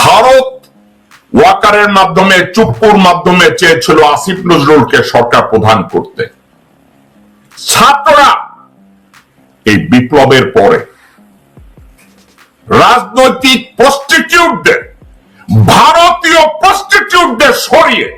ভারত ওয়াকারের মাধ্যমে, চুপ্পুর মাধ্যমে চেয়েছিল আসিফ নজরুলকে সরকার প্রধান করতে। ছাত্ররা এই বিপ্লবের পরে রাজনৈতিক প্রস্টিটিউটদের ভারতীয় প্রস্টিটিউটদের সরিয়ে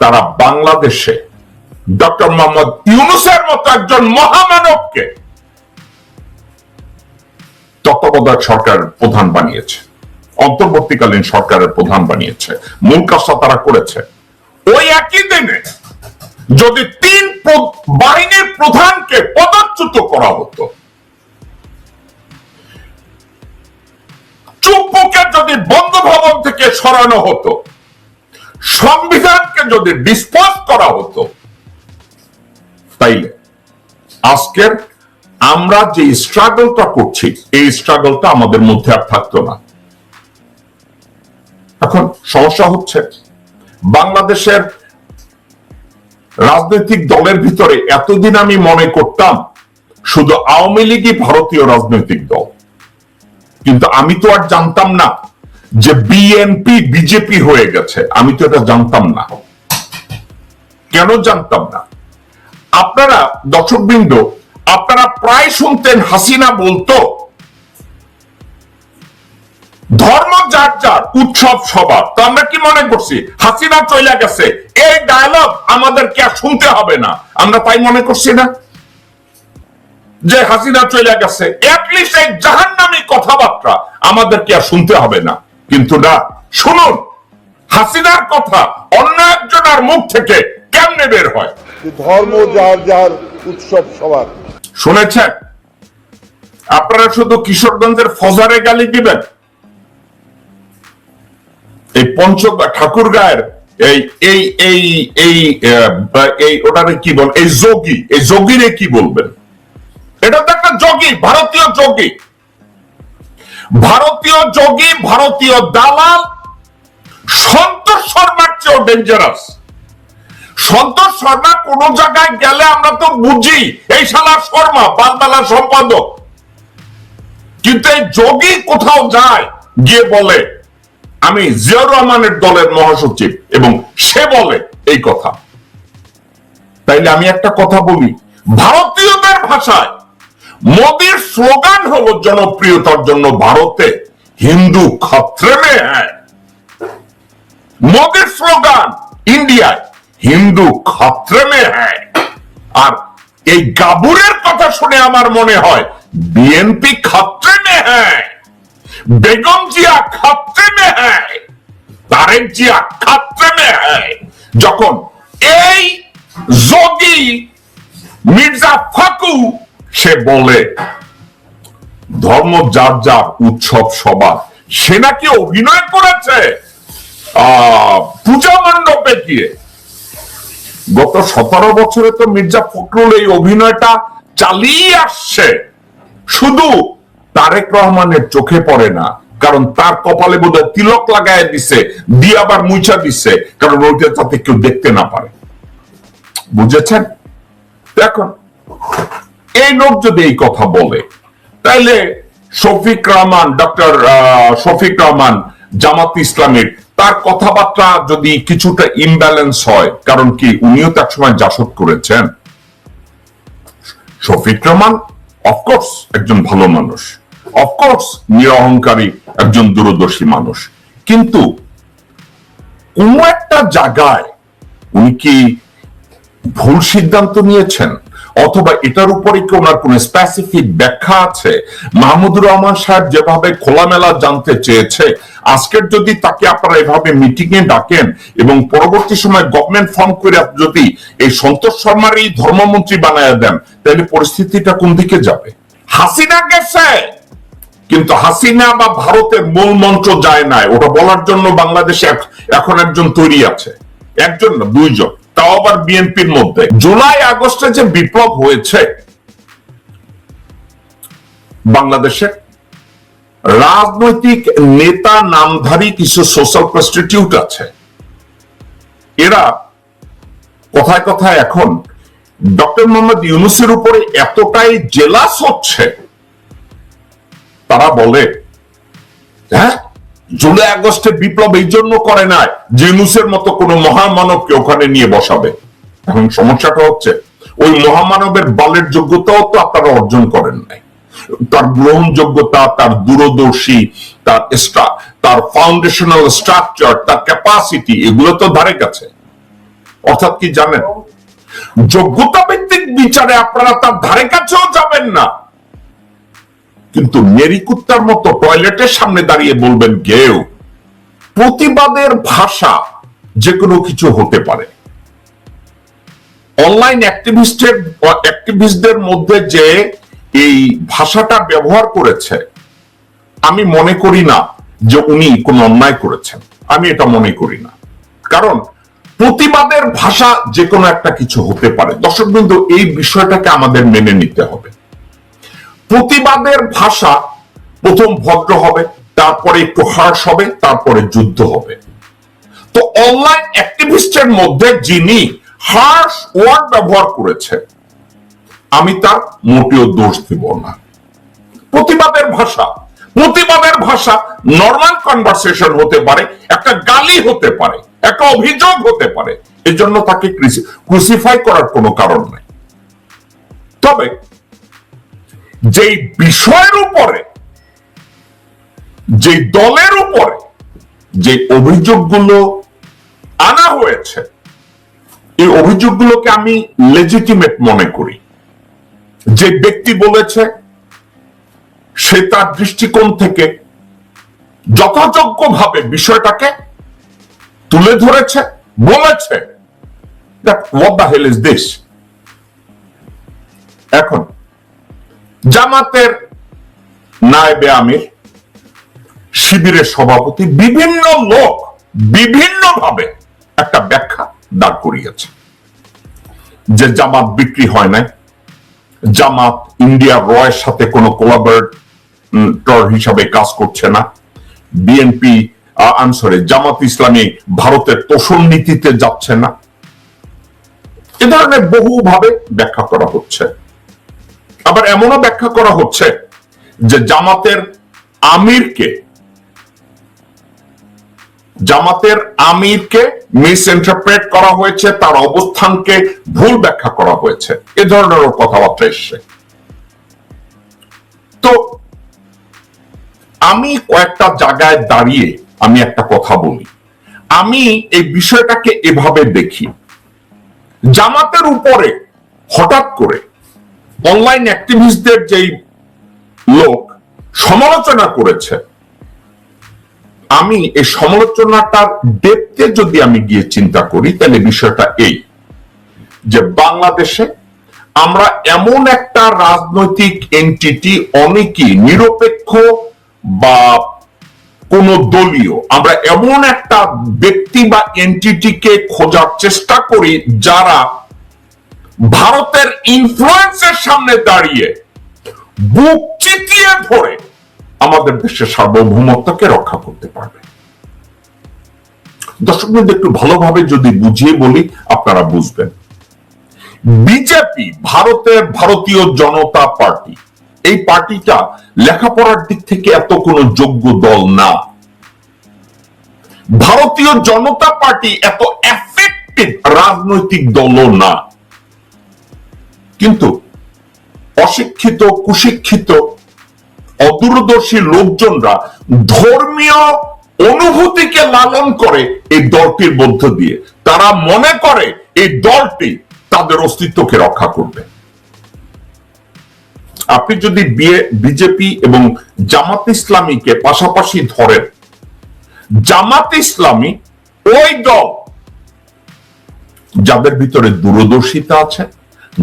তারা বাংলাদেশে ডক্টর মোহাম্মদ ইউনুসের মতো একজন মহামানবকে তত্ত্বাবধায়ক সরকার প্রধান বানিয়েছে। অন্তর্বর্তীকালীন সরকারের প্রধান বানিয়েছে। মূল কাজটা তারা করেছে। ওই একই দিনে যদি তিন বাহিনীর প্রধানকে পদচ্যুত করা হতো চুপ্পুকে যদি বঙ্গভবন থেকে সরানো হতো, সংবিধানকে যদি ডিসপোজ করা হতো, তাইলে আজকের আমরা যে স্ট্রাগলটা করছি, এই স্ট্রাগলটা আমাদের মধ্যে আর থাকতো না। এখন সমস্যা হচ্ছে, বাংলাদেশের রাজনৈতিক দলের ভিতরে এতদিন আমি মনে করতাম শুধু আওয়ামী লীগই ভারতীয় রাজনৈতিক দল। কিন্তু আমি তো আর জানতাম না যে বিএনপি, বিজেপি হয়ে গেছে। আমি তো এটা জানতাম না। কেন জানতাম না? আপনারা দর্শকবৃন্দ, আপনারা প্রায় শুনতেন হাসিনা বলতো ধর্ম যার যার উৎসব সবার। তো আমরা কি মনে করছি? হাসিনা চলে গেছে। এই ডায়লগ আমাদেরকে আর শুনতে হবে না। আমরা তাই মনে করছি না? যে হাসিনা চলে গেছে অ্যাটলিস্ট এই জাহান্নামী কথাবার্তা আমাদেরকে আর শুনতে হবে না। কিন্তু না শুনুন হাসিনার কথা অন্য একজনের মুখ থেকে কেমনে বের হয়? ধর্ম যার যার উৎসব সবার। শুনেছেন? আপনারা শুধু কিশোরগঞ্জের ফজারে গালি দিবেন? এই পঞ্চ ঠাকুর গায়ের এই এই এই এই এই ওটারে কি বল, এই যোগী, এই যোগীরে কি বলবেন? এটা তো একটা যোগী, ভারতীয় যোগী। ভারতীয় যোগী, ভারতীয় দালাল, সন্তোষ শর্মার চেয়েও ডেঞ্জারাস সন্তোষ শর্মা কোন জায়গায় গেলে আমরা তো বুঝি, এই শালা শর্মা বালবেলা সম্পাদক। কিন্তু এই যোগী কোথাও যায়, গিয়ে বলে আমি জিয়াউর রহমানের দলের মহাসচিব এবং সে বলে এই কথা। তাইলে আমি একটা কথা বলি, ভারতীয়দের ভাষায় মোদীর স্লোগান হলো জনপ্রিয়তার জন্য ভারতে হিন্দু খত্রে মে মোদীর স্লোগান, ইন্ডিয়ায় হিন্দু খত্রে মে আর এই গাবুরের কথা শুনে আমার মনে হয়, বিএনপি খত্রে মে হ্যায়। বেগম খত্রে মে হ্যায় তারেক জিয়া খত্রে মে যখন এই যোগী মির্জা ফাকু, সে বলে, ধর্ম যার যার উৎসব সবার, সে নাকি অভিনয় করেছে পূজা মণ্ডপে গিয়ে। গত সতেরো বছরে তো মির্জা ফখরুল এই অভিনয়টা চালিয়ে আসছে। শুধু তারেক রহমানের চোখে পড়ে না, কারণ তার কপালে বোধহয় তিলক লাগায় দিছে, দিয়ে আবার মুইচা দিছে, কারণ ওইটা যাতে কেউ দেখতে না পারে। বুঝেছেন? দেখুন এই লোক যদি এই কথা বলে, তাইলে শফিক রহমান, ডক্টর শফিক রহমান জামাত ইসলামের তার কথাবার্তা যদি কিছুটা ইমব্যালেন্স হয়, কারণ কি উনিও তো একসময় জাসদ করেছেন। শফিক রহমান অফকোর্স একজন ভালো মানুষ। অফকোর্স নিরহংকারী একজন দূরদর্শী মানুষ। কিন্তু কোন একটা জায়গায় উনি কি ভুল সিদ্ধান্ত নিয়েছেন? অথবা এটার উপরে কি ওনার কোন স্পেসিফিক ব্যাখ্যা আছে? মাহমুদুর রহমান সাহেব যেভাবে খোলামেলা জানতে চেয়েছে, আজকের যদি তাকে আপনারা এভাবে মিটিং এ ডাকেন এবং পরবর্তী সময় গভর্নমেন্ট ফর্ম করে যদি এই সন্তোষ শর্মার এই ধর্মমন্ত্রী বানায় দেন, তাহলে পরিস্থিতিটা কোন দিকে যাবে? হাসিনা গেছে কিন্তু হাসিনা বা ভারতের মূল মন্ত্র যায় নাই। ওটা বলার জন্য বাংলাদেশে এখন একজন তৈরি আছে। একজন না, দুইজন। তাও আবার বিএনপির মধ্যে। জুলাই, আগস্টে যে বিপ্লব হয়েছে, বাংলাদেশে রাজনৈতিক নেতা নামধারী কিছু সোশ্যাল প্রস্টিটিউট আছে। এরা কথায় কথায় এখন ডক্টর মোহাম্মদ ইউনুসের উপরে এতটাই জেলাস হচ্ছে তারা বলে হ্যাঁ? জুলাই আগস্টে বিপ্লব এই জন্য করে নাই জেনুসের মতো কোন মহামানবকে ওখানে নিয়ে বসাবে। এখন সমস্যাটা হচ্ছে, ওই মহামানবের বলের যোগ্যতাও তো আপনারা অর্জন করেন নাই। তার গ্রহণযোগ্যতা, তার দূরদর্শী, তার তার ফাউন্ডেশনাল স্ট্রাকচার তার ক্যাপাসিটি এগুলো তো ধারে কাছে। অর্থাৎ কি জানেন? যোগ্যতা ভিত্তিক বিচারে আপনারা তার ধারে কাছেও যাবেন না। কিন্তু মেরিকুত্তার মতো টয়লেটের সামনে দাঁড়িয়ে বলবেন গেও। প্রতিবাদের ভাষা যে কোনো কিছু হতে পারে। অনলাইন অ্যাক্টিভিস্টের, অ্যাক্টিভিস্টদের মধ্যে যে এই ভাষাটা ব্যবহার করেছে, আমি মনে করি না যে উনি কোন অন্যায় করেছেন। আমি এটা মনে করি না। কারণ প্রতিবাদের ভাষা যে কোনো একটা কিছু হতে পারে। দর্শক বিন্দু এই বিষয়টাকে আমাদের মেনে নিতে হবে। প্রতিবাদের ভাষা প্রথম ভদ্র হবে, তারপরে একটু হার্শ হবে, তারপরে যুদ্ধ হবে। তো অনলাইন অ্যাক্টিভিস্টের মধ্যে যিনি হার্শ ওয়ার্ড ব্যবহার করেছে, আমি তার মোটেও দোষ দিব না। প্রতিবাদের ভাষা প্রতিবাদের ভাষা নর্মাল কনভারসেশন হতে পারে, একটা গালি হতে পারে, একটা অভিযোগ হতে পারে, এজন্য তাকে ক্রুসিফাই করার কোনো কারণ নেই। তবে যেই বিষয়ের উপরে যে দলের উপরে যে অভিযোগগুলো আনা হয়েছে, এই অভিযোগগুলোকে আমি লেজিটিমেট মনে করি। যে ব্যক্তি বলেছে, সে তার দৃষ্টিকোণ থেকে যথাযোগ্যভাবে বিষয়টাকে তুলে ধরেছে, বলেছে। What the hell is this এখন জামাতের নায়েবে আমির, শিবিরের সভাপতি বিভিন্ন লোক বিভিন্নভাবে একটা ব্যাখ্যা দাঁড় করিয়েছে যে জামাত বিক্রি হয় নাই। জামাত ইন্ডিয়া রয়ের সাথে কোনো কোলাবরেটর হিসাবে কাজ করছে না। বিএনপি আনসারে জামাত ইসলামী ভারতের তোষণ নীতিতে যাচ্ছে না। এ ধরনের বহুভাবে ব্যাখ্যা করা হচ্ছে। আবার এমনও ব্যাখ্যা করা হচ্ছে যে জামাতের আমিরকে জামাতের আমিরকে মিস ইন্টারপ্রেট করা হয়েছে, তার অবস্থানকে ভুল ব্যাখ্যা করা হয়েছে। এ ধরনেরও কথাবার্তা এসছে। তো আমি কয়েকটা জায়গায় দাঁড়িয়ে আমি একটা কথা বলি। আমি এই বিষয়টাকে এভাবে দেখি। জামাতের উপরে হঠাৎ করে অনলাইন অ্যাক্টিভিস্টদের যেই লোক সমালোচনা করেছে, আমি এই সমালোচনাটার ডেপতে যদি আমি গিয়ে চিন্তা করি, তাহলে বিষয়টা এই, যে বাংলাদেশে আমরা এমন একটা রাজনৈতিক এন্টিটি অনেকই নিরপেক্ষ বা কোন দলীয়, আমরা এমন একটা ব্যক্তি বা এন্টিটিকে খোঁজার চেষ্টা করি যারা ভারতের ইনফ্লুয়েন্সের সামনে দাঁড়িয়ে বুক চিতিয়ে ধরে আমাদের দেশের সার্বভৌমত্বকে রক্ষা করতে পারবে। দর্শক একটু ভালোভাবে যদি বুঝিয়ে বলি, আপনারা বুঝবেন। বিজেপি, ভারতের ভারতীয় জনতা পার্টি, এই পার্টিটা লেখাপড়ার দিক থেকে এত কোনো যোগ্য দল না। ভারতীয় জনতা পার্টি এত এফেক্টিভ রাজনৈতিক দলও না। কিন্তু অশিক্ষিত, কুশিক্ষিত, অদূরদর্শী লোকজনরা ধর্মীয় অনুভূতিকে লালন করে এই দলটির মধ্য দিয়ে। তারা মনে করে এই দলটি তাদের অস্তিত্বকে রক্ষা করবে। আপনি যদি বিয়ে বিজেপি এবং জামাত ইসলামীকে পাশাপাশি ধরেন, জামাত ইসলামী ওই দল যাদের ভিতরে দূরদর্শিতা আছে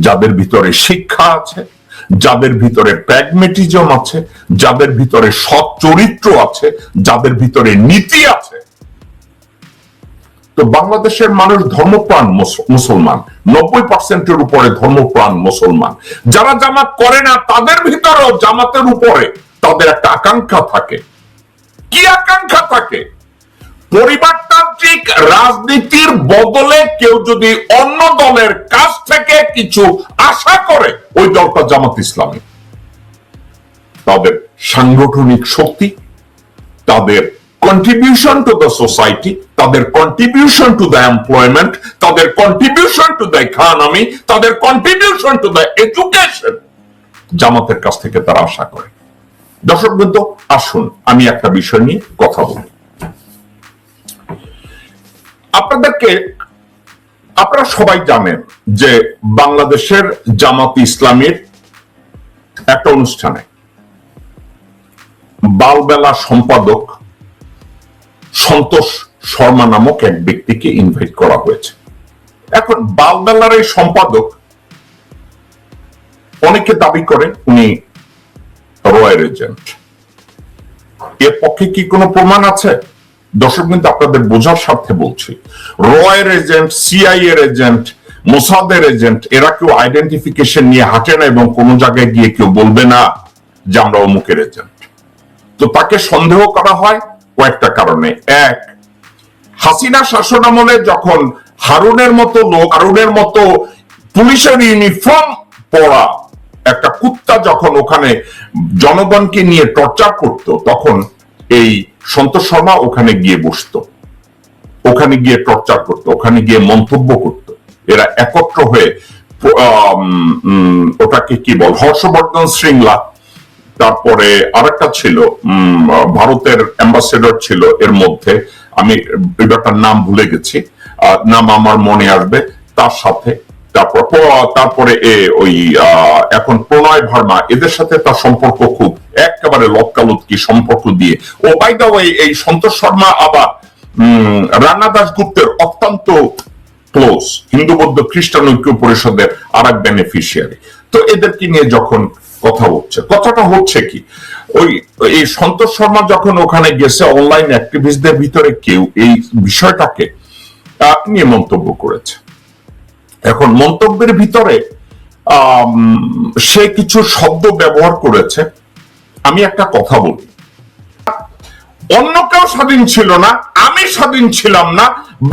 যাদের ভিতরে শিক্ষা আছে, যাদের ভিতরে প্র্যাগমেটিজম আছে, যাদের ভিতরে সৎ চরিত্র আছে, যাদের ভিতরে নীতি আছে। তো বাংলাদেশের মানুষ ধর্মপ্রাণ মুসলমান, নব্বই পার্সেন্টের উপরে ধর্মপ্রাণ মুসলমান। যারা জামাত করে না, তাদের ভিতরেও জামাতের উপরে তাদের একটা আকাঙ্ক্ষা থাকে। কি আকাঙ্ক্ষা থাকে? পরিবারতান্ত্রিক রাজনীতির বদলে কেউ যদি অন্য দলের কাছ থেকে কিছু আশা করে, ওই দলটা জামাত ইসলামী। তাদের সাংগঠনিক শক্তি, তাদের কন্ট্রিবিউশন টু দ্য সোসাইটি তাদের কন্ট্রিবিউশন টু দ্য এমপ্লয়মেন্ট তাদের কন্ট্রিবিউশন টু দ্য ইকোনমি তাদের কন্ট্রিবিউশন টু দ্য এডুকেশন জামাতের কাছ থেকে তারা আশা করে। দর্শক বৃন্দ আসুন, আমি একটা বিষয় নিয়ে কথা বলি। আপনাদেরকে, আপনারা সবাই জানেন যে বাংলাদেশের জামাত ইসলামের একটা অনুষ্ঠানে বালবেলা সম্পাদক সন্তোষ শর্মা নামক এক ব্যক্তিকে ইনভাইট করা হয়েছে। এখন বালবেলার এই সম্পাদক অনেকে দাবি করেন উনি রয়ের এজেন্ট এর পক্ষে কি কোনো প্রমাণ আছে? দর্শক কিন্তু আপনাদের বোঝার স্বার্থে বলছি। রয়ের এজেন্ট সিআই এর এজেন্ট, মোসাদের এজেন্ট, এরা কেউ আইডেন্টিফিকেশন নিয়ে হাঁটে না এবং কোন জায়গায় গিয়ে কেউ বলবে না যে আমরা অমুকের এজেন্ট। তো তাকে সন্দেহ করা হয় কয়েকটা কারণে। এক, হাসিনা শাসনামলে যখন হারুনের মতো লোক, হারুনের মতো পুলিশের ইউনিফর্ম পরা একটা কুত্তা যখন ওখানে জনগণকে নিয়ে টর্চার করত, তখন এই সন্তোষ শর্মা ওখানে গিয়ে বসতো, ওখানে গিয়ে টর্চার করত, ওখানে গিয়ে মন্তব্য করত। এরা একত্র হয়ে ওটাকে কি বল, হর্ষবর্ধন শৃঙ্গলা তারপরে আরেকটা ছিল ভারতের অ্যাম্বাসেডর ছিল এর মধ্যে, আমি ব্যাপারটার নাম ভুলে গেছি নাম আমার মনে আসবে, তার সাথে তারপর তারপরে ওই এখন প্রণয় ভার্মা, এদের সাথে তার সম্পর্ক খুব একেবারে লক্কালুৎকি সম্পর্ক দিয়ে। ও বাই দা ওয়ে এই সন্তোষ শর্মা আবার রানা দাসগুপ্তের অত্যন্ত ক্লোজ হিন্দু বৌদ্ধ খ্রিস্টান ঐক্য পরিষদের আর এক বেনিফিশিয়ারি তো এদেরকে নিয়ে যখন কথা হচ্ছে, কথাটা হচ্ছে কি? ওই, এই সন্তোষ শর্মা যখন ওখানে গেছে অনলাইন অ্যাক্টিভিস্টদের ভিতরে কেউ এই বিষয়টাকে নিয়ে মন্তব্য করেছে। এখন মন্তব্যের ভিতরে সে কিছু শব্দ ব্যবহার করেছে। আমি একটা কথা বলি। অন্য কেউ স্বাধীন ছিল না, আমি স্বাধীন ছিলাম না,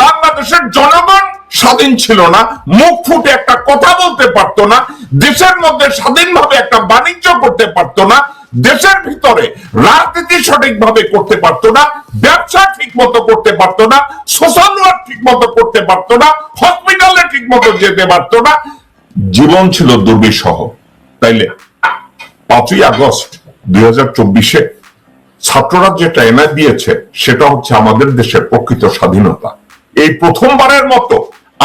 বাংলাদেশের জনগণ স্বাধীন ছিল না, মুখ ফুটে একটা কথা বলতে পারতো না, দেশের মধ্যে স্বাধীনভাবে একটা বাণিজ্য করতে পারতো না দেশের ভিতরে রাজনীতি সঠিকভাবে করতে পারতো না, ব্যবসা ঠিক মতো করতে পারতো না সোশ্যাল ওয়ার্ক ঠিক মতো করতে পারতো না হসপিটালে ঠিক মতো যেতে পারতো না। জীবন ছিল দুর্বিষহ। তাইলে পাঁচই আগস্ট দুই হাজার চব্বিশে ছাত্ররা যেটা এনে দিয়েছে, সেটা হচ্ছে আমাদের দেশের প্রকৃত স্বাধীনতা। এই প্রথমবারের মতো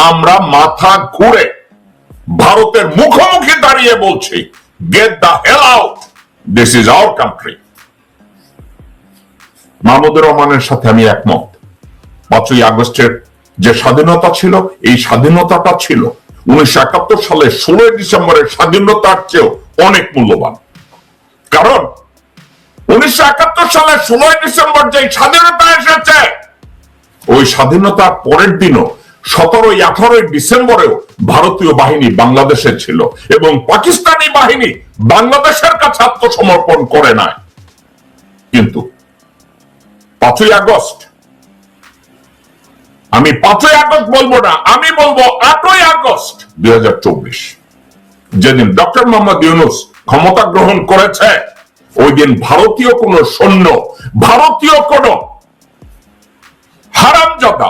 আমরা মাথা ঘুরে ভারতের মুখোমুখি দাঁড়িয়ে বলছি get the hell out this is our country Mahmudur রহমানের সাথে আমি একমত। পাঁচই আগস্টের যে স্বাধীনতা ছিল, এই স্বাধীনতাটা ছিল উনিশশো একাত্তর সালে ষোলোই ডিসেম্বরের স্বাধীনতার চেয়েও অনেক মূল্যবান। কারণ উনিশশো একাত্তর সালের ষোলোই ডিসেম্বর যে স্বাধীনতা এসেছে, ওই স্বাধীনতার পরের দিনও সতেরোই আঠারোই ডিসেম্বরেও ভারতীয় বাহিনী বাংলাদেশে ছিল এবং পাকিস্তানি বাহিনী বাংলাদেশের কাছে আত্মসমর্পণ করে নাই। কিন্তু পাঁচই আগস্ট, আমি পাঁচই আগস্ট বলব না, আমি বলব আটই আগস্ট দুই যেদিন ডক্টর মোহাম্মদ ইউনুস ক্ষমতা গ্রহণ করেছে, ওই দিন ভারতীয় কোন সৈন্য, ভারতীয় কোন হারামজাদা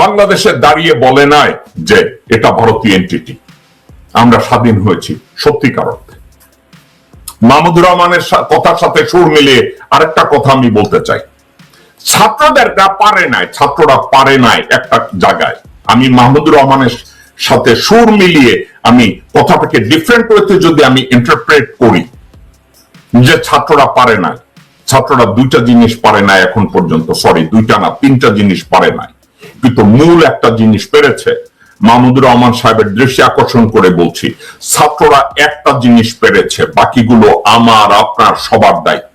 বাংলাদেশে দাঁড়িয়ে বলে নাই যে এটা ভারতীয় এন্টিটি আমরা স্বাধীন হয়েছি সত্যিকার অর্থে মাহমুদুর রহমানের কথার সাথে সুর মিলিয়ে আরেকটা কথা আমি বলতে চাই। ছাত্রদেরটা পারে নাই, ছাত্ররা পারে নাই একটা জায়গায়। আমি মাহমুদুর রহমানের সাথে সুর মিলিয়ে আমি কথাটাকে ডিফারেন্ট করতে যদি আমি ইন্টারপ্রেট করি। যে ছাত্ররা পারে নাই, ছাত্ররা দুইটা জিনিস পারে না এখন পর্যন্ত সরি দুইটা না, তিনটা জিনিস পারে নাই। কিন্তু মূল একটা জিনিস পেরেছে মাহমুদুর রহমান সাহেবের দৃষ্টি আকর্ষণ করে বলছি, ছাত্ররা একটা জিনিস পেরেছে, বাকিগুলো আমার, আপনার, সবার দায়িত্ব।